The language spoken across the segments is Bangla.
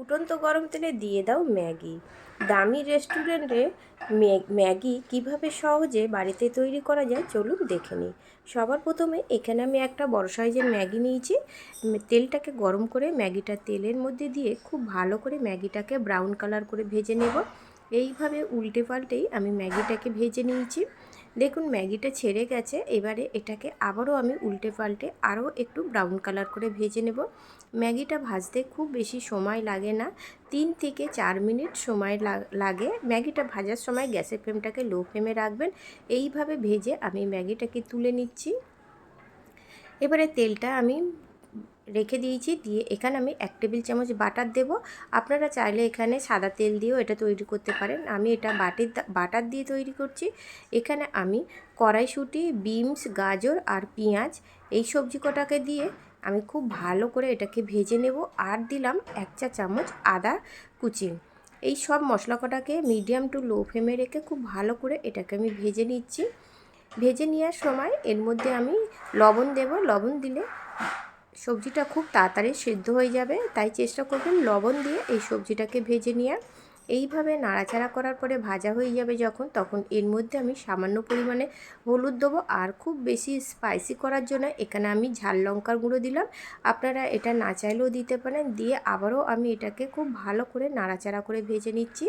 ফুটন্ত গরম তেলে দিয়ে দাও ম্যাগি। দামি রেস্টুরেন্টে ম্যাগি কীভাবে সহজে বাড়িতে তৈরি করা যায় চলুন দেখে নিই। সবার প্রথমে এখানে আমি একটা বড় সাইজের ম্যাগি নিয়েছি। তেলটাকে গরম করে ম্যাগিটা তেলের মধ্যে দিয়ে খুব ভালো করে ম্যাগিটাকে ব্রাউন কালার করে ভেজে নেব। এইভাবে উল্টে পাল্টেই আমি ম্যাগিটাকে ভেজে নিয়েছি। দেখুন, ম্যাগিটা ছেড়ে গেছে। এবারে এটাকে আবারও আমি উল্টে পাল্টে আরও একটু ব্রাউন কালার করে ভেজে নেব। ম্যাগিটা ভাজতে খুব বেশি সময় লাগে না। তিন থেকে চার মিনিট সময় লাগ- ম্যাগিটা ভাজার সময় গ্যাসের ফ্লেমটাকে লো ফ্লেমে রাখবেন। এইভাবে ভেজে আমি ম্যাগিটাকে তুলে নিচ্ছি। এবারে তেলটা আমি রেখে দিয়েছি, দিয়ে এখানে আমি এক টেবিল চামচ বাটার দেব। আপনারা চাইলে এখানে সাদা তেল দিয়েও এটা তৈরি করতে পারেন। আমি এটা বাটির বাটার দিয়ে তৈরি করছি। এখানে আমি কড়াইশুঁটি, বিনস, গাজর আর পেঁয়াজ এই সবজি কটাকে দিয়ে আমি খুব ভালো করে এটাকে ভেজে নেব আর দিলাম এক চা চামচ আদা কুচি। এই সব মশলা কটাকে মিডিয়াম টু লো ফ্লেমে রেখে খুব ভালো করে এটাকে আমি ভেজে নিচ্ছি। ভেজে নেওয়ার সময় এর মধ্যে আমি লবণ দেব। লবণ দিলে সবজিটা খুব তাড়াতাড়ি সিদ্ধ হয়ে যাবে, তাই চেষ্টা করবেন লবণ দিয়ে এই সবজিটাকে ভেজে নেওয়ার। এইভাবে নাড়াচাড়া করার পরে ভাজা হয়ে যাবে যখন, তখন এর মধ্যে আমি সামান্য পরিমাণে হলুদ দেবো আর খুব বেশি স্পাইসি করার জন্য এখানে আমি ঝাল লঙ্কার গুঁড়ো দিলাম। আপনারা এটা না চাইলেও দিতে পারেন। দিয়ে আবারও আমি এটাকে খুব ভালো করে নাড়াচাড়া করে ভেজে নিচ্ছি।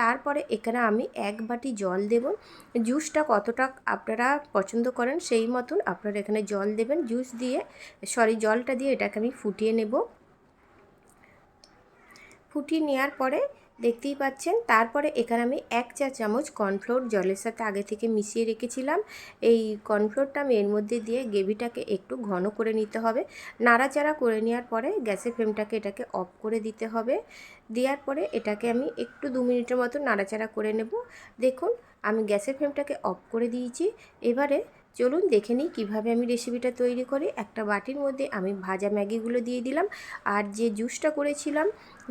তারপরে এখানে আমি এক বাটি জল দেব। জুসটা কতটা আপনারা পছন্দ করেন সেই মতন আপনারা এখানে জল দেবেন। জুস দিয়ে, সরি জলটা দিয়ে এটাকে আমি ফুটিয়ে নেব। ফুটিয়ে নেওয়ার পরে দেখতেই পাচ্ছেন, তারপরে এখানে আমি এক চা চামচ কর্নফ্লোর জলের সাথে আগে থেকে মিশিয়ে রেখেছিলাম। এই কর্নফ্লোরটা আমি এর মধ্যে দিয়ে গ্রেভিটাকে একটু ঘন করে নিতে হবে। নাড়াচাড়া করে নেওয়ার পরে গ্যাসের ফ্লেমটাকে এটাকে অফ করে দিতে হবে। দেওয়ার পরে এটাকে আমি একটু দু মিনিটের মতো নাড়াচাড়া করে নেব। দেখুন, আমি গ্যাসের ফ্লেমটাকে অফ করে দিয়েছি। এবারে চলুন দেখে নিই কীভাবে আমি রেসিপিটা তৈরি করি। একটা বাটির মধ্যে আমি ভাজা ম্যাগিগুলো দিয়ে দিলাম। আর যে জুসটা করেছিলাম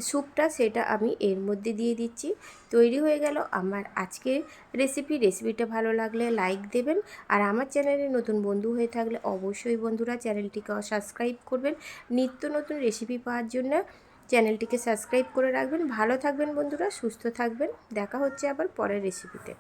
স্যুপটা সেটা আমি এর মধ্যে দিয়ে দিচ্ছি। তৈরি হয়ে গেল আমার আজকের রেসিপি রেসিপিটা ভালো লাগলে লাইক দেবেন। আর আমার চ্যানেলে নতুন বন্ধু হয়ে থাকলে অবশ্যই বন্ধুরা চ্যানেলটিকে সাবস্ক্রাইব করবেন। নিত্য নতুন রেসিপি পাওয়ার জন্য চ্যানেলটিকে সাবস্ক্রাইব করে রাখবেন। ভালো থাকবেন বন্ধুরা, সুস্থ থাকবেন। দেখা হচ্ছে আবার পরের রেসিপিতে